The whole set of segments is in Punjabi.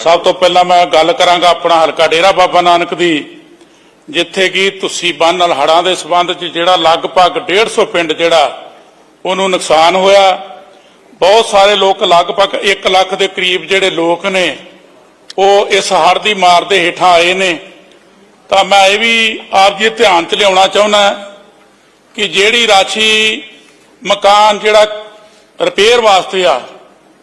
ਸਭ ਤੋਂ ਪਹਿਲਾਂ ਮੈਂ ਗੱਲ ਕਰਾਂਗਾ ਆਪਣਾ ਹਲਕਾ ਡੇਰਾ ਬਾਬਾ ਨਾਨਕ ਦੀ, ਜਿੱਥੇ ਕਿ ਤੁਸੀਂ ਬੰਨ ਨਾਲ ਹੜਾਂ ਦੇ ਸਬੰਧ 'ਚ ਜਿਹੜਾ ਲਗਭਗ 150 ਪਿੰਡ ਜਿਹੜਾ ਉਹਨੂੰ ਨੁਕਸਾਨ ਹੋਇਆ। ਬਹੁਤ ਸਾਰੇ ਲੋਕ ਲਗਭਗ 1 ਲੱਖ ਦੇ ਕਰੀਬ ਜਿਹੜੇ ਲੋਕ ਨੇ, ਉਹ ਇਸ ਹੜ੍ਹ ਦੀ ਮਾਰ ਦੇ ਹੇਠਾਂ ਆਏ ਨੇ। ਤਾਂ ਮੈਂ ਇਹ ਵੀ ਆਪ ਜੀ ਧਿਆਨ 'ਚ ਲਿਆਉਣਾ ਚਾਹੁੰਦਾ ਕਿ ਜਿਹੜੀ ਰਾਸ਼ੀ ਮਕਾਨ ਜਿਹੜਾ ਰਿਪੇਅਰ ਵਾਸਤੇ ਆ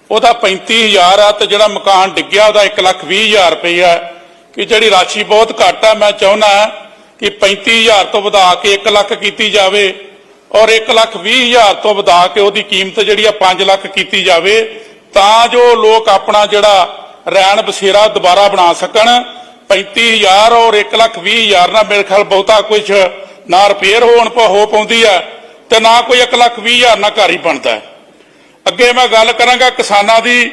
ਉਹਦਾ 35000 ਆ ਤੇ ਜਿਹੜਾ ਮਕਾਨ ਡਿੱਗਿਆ ਉਹਦਾ 120000 ਰੁਪਇਆ ਕਿ ਜਿਹੜੀ ਰਾਸ਼ੀ ਬਹੁਤ ਘੱਟ ਆ, ਮੈਂ ਚਾਹੁੰਦਾ ਕਿ 35000 ਤੋਂ ਵਧਾ ਕੇ 1 ਲੱਖ ਕੀਤੀ ਜਾਵੇ ਔਰ 120000 ਤੋਂ ਵਧਾ ਕੇ ਉਹਦੀ ਕੀਮਤ ਜਿਹੜੀ ਆ 5 ਲੱਖ ਕੀਤੀ ਜਾਵੇ ਤਾਂ ਜੋ ਲੋਕ ਆਪਣਾ ਜਿਹੜਾ ਰਹਿਣ ਬਸੇਰਾ ਦੁਬਾਰਾ ਬਣਾ ਸਕਣ। 35000 ਔਰ 120000 ਨਾਲ ਮੇਰੇ ਖਿਆਲ ਬਹੁਤਾ ਕੁਝ ਨਾ ਰਿਪੇਅਰ ਹੋਣ ਪਾ ਹੋ ਪਾਉਂਦੀ ਆ ਤੇ ਨਾ ਕੋਈ 120000 ਨਾਲ ਘਰ ਹੀ ਬਣਦਾ ਹੈ। ਅੱਗੇ ਮੈਂ ਗੱਲ ਕਰਾਂਗਾ ਕਿਸਾਨਾਂ ਦੀ।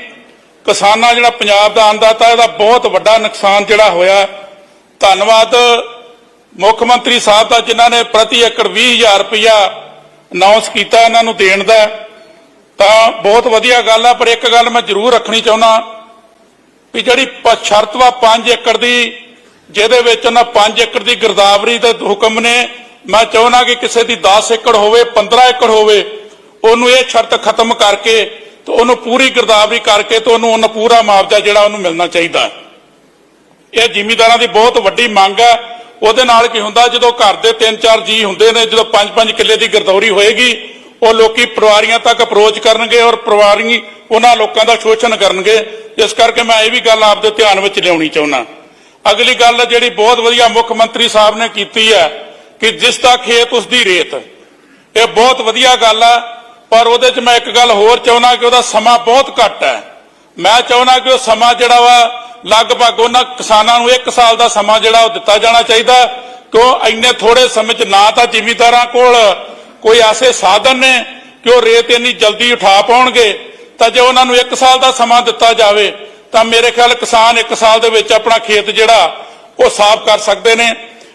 ਕਿਸਾਨਾਂ ਜਿਹੜਾ ਪੰਜਾਬ ਦਾ ਅੰਦਾਤਾ ਇਹਦਾ ਬਹੁਤ ਵੱਡਾ ਨੁਕਸਾਨ ਜਿਹੜਾ ਹੋਇਆ। ਧੰਨਵਾਦ ਮੁੱਖ ਮੰਤਰੀ ਸਾਹਿਬ ਦਾ, ਜਿਨ੍ਹਾਂ ਨੇ ਪ੍ਰਤੀ ਏਕੜ 20000 ਰੁਪਇਆ ਅਨਾਉਂਸ ਕੀਤਾ ਇਹਨਾਂ ਨੂੰ ਦੇਣ ਦਾ। ਤਾਂ ਬਹੁਤ ਵਧੀਆ ਗੱਲ ਆ, ਪਰ ਇੱਕ ਗੱਲ ਮੈਂ ਜ਼ਰੂਰ ਰੱਖਣੀ ਚਾਹੁੰਦਾ ਵੀ ਜਿਹੜੀ ਪ- ਸ਼ਰਤ ਵਾ 5 ਏਕੜ ਦੀ, ਜਿਹਦੇ ਵਿੱਚ ਉਹਨਾਂ 5 ਏਕੜ ਦੀ ਗਿਰਦਾਵਰੀ ਦੇ ਹੁਕਮ ਨੇ, ਮੈਂ ਚਾਹੁੰਦਾ ਕਿ ਕਿਸੇ ਦੀ 10 ਏਕੜ ਹੋਵੇ 15 ਏਕੜ ਹੋਵੇ ਉਹਨੂੰ ਇਹ ਸ਼ਰਤ ਖਤਮ ਕਰਕੇ ਤੇ ਉਹਨੂੰ ਪੂਰੀ ਗਿਰਦਾਵਰੀ ਕਰਕੇ ਤੇ ਉਹਨੂੰ ਉਹਨਾਂ ਪੂਰਾ ਮੁਆਵਜ਼ਾ ਜਿਹੜਾ ਉਹਨੂੰ ਮਿਲਣਾ ਚਾਹੀਦਾ ਇਹ ਜਿਮੀਦਾਰਾਂ ਦੀ ਬਹੁਤ ਵੱਡੀ ਮੰਗ ਹੈ। ਉਹਦੇ ਨਾਲ ਕੀ ਹੁੰਦਾ, ਜਦੋਂ ਘਰ ਦੇ 3-4 ਜੀ ਹੁੰਦੇ ਨੇ, ਜਦੋਂ 5-5 ਕਿੱਲੇ ਦੀ ਗਿਰਦੌਰੀ ਹੋਏਗੀ, ਉਹ ਲੋਕੀ ਪਰਿਵਾਰੀਆਂ ਤੱਕ ਅਪਰੋਚ ਕਰਨਗੇ ਔਰ ਪਰਿਵਾਰੀ ਉਹਨਾਂ ਲੋਕਾਂ ਦਾ ਸ਼ੋਸ਼ਣ ਕਰਨਗੇ। ਇਸ ਕਰਕੇ ਮੈਂ ਇਹ ਵੀ ਗੱਲ ਆਪਦੇ ਧਿਆਨ ਵਿੱਚ ਲਿਆਉਣੀ ਚਾਹੁੰਦਾ। ਅਗਲੀ ਗੱਲ ਜਿਹੜੀ ਬਹੁਤ ਵਧੀਆ ਮੁੱਖ ਮੰਤਰੀ ਸਾਹਿਬ ਨੇ ਕੀਤੀ ਹੈ ਕਿ ਜਿਸ ਦਾ ਖੇਤ ਉਸ ਦੀ ਰੇਤ। ਇਹ ਬਹੁਤ ਵਧੀਆ ਗੱਲ ਆ ਪਰ ਉਹਦੇ 'ਚ ਮੈਂ ਇੱਕ ਗੱਲ ਹੋਰ ਚਾਹੁੰਦਾ ਕਿ ਉਹਦਾ ਸਮਾਂ ਬਹੁਤ ਘੱਟ ਹੈ। ਮੈਂ ਚਾਹੁੰਦਾ ਕਿ ਉਹ ਸਮਾਂ ਜਿਹੜਾ ਵਾ, ਲਗਭਗ ਉਹਨਾਂ ਕਿਸਾਨਾਂ ਨੂੰ 1 ਸਾਲ ਦਾ ਸਮਾਂ ਜਿਹੜਾ ਉਹ ਦਿੱਤਾ ਜਾਣਾ ਚਾਹੀਦਾ। ਕਿਉਂ ਇੰਨੇ ਥੋੜੇ ਸਮੇਂ 'ਚ ਨਾ ਤਾਂ ਜ਼ਿਮੀਂਦਾਰਾਂ ਕੋਲ ਕੋਈ ਐਸੇ ਸਾਧਨ ਨੇ ਕਿ ਉਹ ਰੇਤ ਇੰਨੀ ਜਲਦੀ ਉਠਾ ਪਾਉਣਗੇ। ਤਾਂ ਜੇ ਉਹਨਾਂ ਨੂੰ 1 ਸਾਲ ਦਾ ਸਮਾਂ ਦਿੱਤਾ ਜਾਵੇ, ਤਾਂ ਮੇਰੇ ਖਿਆਲ ਕਿਸਾਨ 1 ਸਾਲ ਦੇ ਵਿੱਚ ਆਪਣਾ ਖੇਤ ਜਿਹੜਾ, ਉਹ ਸਾਫ਼ ਕਰ ਸਕਦੇ ਨੇ।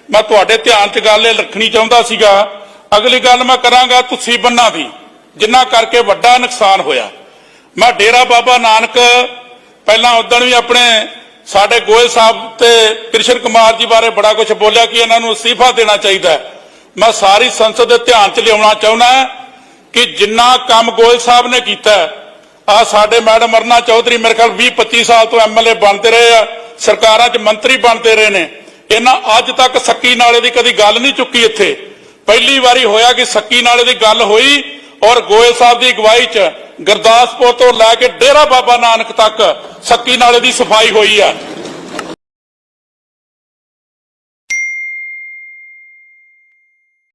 ਮੈਂ ਤੁਹਾਡੇ ਧਿਆਨ 'ਚ ਗੱਲ ਇਹ ਰੱਖਣੀ ਚਾਹੁੰਦਾ ਸੀਗਾ। ਅਗਲੀ ਗੱਲ ਮੈਂ ਕਰਾਂਗਾ ਤੁਸੀਂ ਬੰਨਾ ਦੀ। ਜਿੰਨਾ ਕਰਕੇ ਵੱਡਾ ਨੁਕਸਾਨ ਹੋਇਆ। ਮੈਂ ਡੇਰਾ ਬਾਬਾ ਨਾਨਕ ਪਹਿਲਾਂ ਉਦੋਂ ਵੀ ਆਪਣੇ ਸਾਡੇ ਗੋਇਲ ਸਾਹਿਬ ਤੇ ਕ੍ਰਿਸ਼ਨ ਕੁਮਾਰ ਜੀ ਬਾਰੇ ਬੜਾ ਕੁਝ ਬੋਲਿਆ ਕਿ ਇਹਨਾਂ ਨੂੰ ਅਸਤੀਫਾ ਦੇਣਾ ਚਾਹੀਦਾ ਹੈ। ਮੈਂ ਸਾਰੀ ਸੰਸਦ ਦੇ ਧਿਆਨ 'ਚ ਲਿਆਉਣਾ ਚਾਹੁੰਦਾ ਕਿ ਜਿੰਨਾ ਕੰਮ ਗੋਇਲ ਸਾਹਿਬ ਨੇ ਕੀਤਾ ਆ ਸਾਡੇ ਮੈਡਮ ਅਰਨਾ ਚੌਧਰੀ ਮੇਰੇ ਖਿਆਲ 20 25 ਸਾਲ ਤੋਂ ਐਮਐਲਏ ਬਣਦੇ ਰਹੇ ਆ, ਸਰਕਾਰਾਂ 'ਚ ਮੰਤਰੀ ਬਣਦੇ ਰਹੇ ਨੇ। ਇਹਨਾਂ ਅੱਜ ਤੱਕ ਸੱਕੀ ਨਾਲੇ ਦੀ ਕਦੀ ਗੱਲ ਨਹੀਂ ਚੁੱਕੀ ਇੱਥੇ। ਪਹਿਲੀ ਵਾਰੀ ਹੋਇਆ ਕਿ ਸੱਕੀ ਨਾਲੇ ਦੀ ਗੱਲ ਹੋਈ ਔਰ ਗੋਇਲ ਸਾਹਿਬ ਦੀ ਅਗਵਾਈ 'ਚ ਗੁਰਦਾਸਪੁਰ ਤੋਂ ਲੈ ਕੇ ਡੇਰਾ ਬਾਬਾ ਨਾਨਕ ਤੱਕ ਸੱਕੀ ਨਾਲੇ ਦੀ ਸਫ਼ਾਈ ਹੋਈ ਆ।